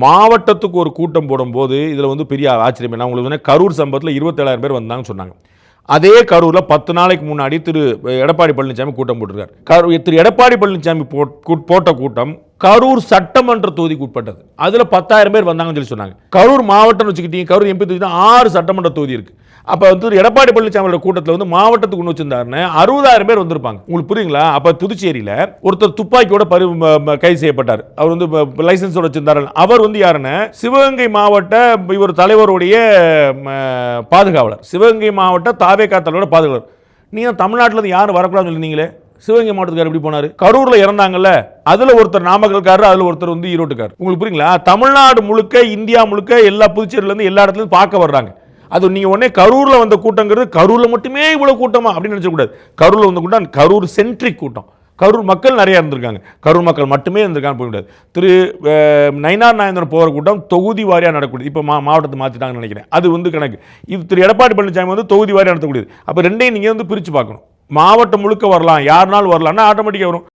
மாவட்டத்துக்கு ஒரு கூட்டம் போடும்போது இதில் வந்து பெரிய ஆச்சரியம் என்ன? உங்களுக்கு சொன்னேன் கரூர் சம்பவத்தில் இருபத்தேழாயிரம் பேர் வந்தாங்கன்னு சொன்னாங்க. அதே கரூரில் பத்து நாளைக்கு முன்னாடி திரு எடப்பாடி பழனிசாமி கூட்டம் போட்டிருக்காரு. கரு திரு எடப்பாடி பழனிசாமி போட்- போட்ட கூட்டம் கரூர் சட்டமன்ற தொகுதிக்கு உட்பட்டது. அதில் பத்தாயிரம் பேர் வந்தாங்கன்னு சொல்லி சொன்னாங்க. கரூர் மாவட்டம்னு வச்சுக்கிட்டீங்க கரூர் எம்பி தொகுதி தான் ஆறு சட்டமன்ற தொகுதி இருக்கு. அப்போ வந்து எடப்பாடி பழனிசாமியோட கூட்டத்தில் வந்து மாவட்டத்துக்கு ஒன்று வச்சிருந்தாருன்னு அறுபதாயிரம் பேர் வந்திருப்பாங்க. உங்களுக்கு புரியுங்களா? அப்போ புதுச்சேரியில் ஒருத்தர் துப்பாக்கியோட பரி கைது செய்யப்பட்டார். அவர் வந்து லைசன்ஸோட வச்சிருந்தார் அவர் வந்து யாருன்னு? சிவகங்கை மாவட்ட இவர் தலைவருடைய பாதுகாவலர். சிவகங்கை மாவட்ட தாவேக்கா தலைவரோட பாதுகாவலர். நீங்க தமிழ்நாட்டில் இருந்து யாரும் வரக்கூடாதுன்னு சொல்லிருந்தீங்களே சிவகங்கை மாவட்டத்துக்காரர் எப்படி போனாரு? கரூரில் இறந்தாங்கல்ல அதில் ஒருத்தர் நாமக்கல்காரர் அதில் ஒருத்தர் வந்து ஈரோட்டுக்கார் உங்களுக்கு புரியுங்களா? தமிழ்நாடு முழுக்க இந்தியா முழுக்க எல்லா புதுச்சேரியிலேருந்து எல்லா இடத்துலையும் பார்க்க வர்றாங்க. அது நீங்கள் உடனே கரூரில் வந்த கூட்டங்கிறது கரூரில் மட்டுமே இவ்வளோ கூட்டமா அப்படின்னு நினச்சக்கூடாது கரூரில் வந்த கூட்டம் கரூர் சென்ட்ரிக் கூட்டம். கரூர் மக்கள் நிறையா இருந்திருக்காங்க. கரூர் மக்கள் மட்டுமே இருந்திருக்காங்க போக முடியாது. திரு நைனார் நயினார் நாயந்தர் போகிற கூட்டம் தொகுதி வாரியாக நடக்கக்கூடியது இப்போ மா மாவட்டத்தை மாற்றிட்டாங்கன்னு நினைக்கிறேன். அது வந்து கணக்கு. இது திரு எடப்பாடி பழனிசாமி வந்து தொகுதி வாரியாக நடத்தக்கூடியது அப்போ ரெண்டையும் நீங்கள் வந்து பிரித்து பார்க்கணும். மாவட்டம் முழுக்க வரலாம். யாருனாலும் வரலாம்னா ஆட்டோமேட்டிக்காக வரும்.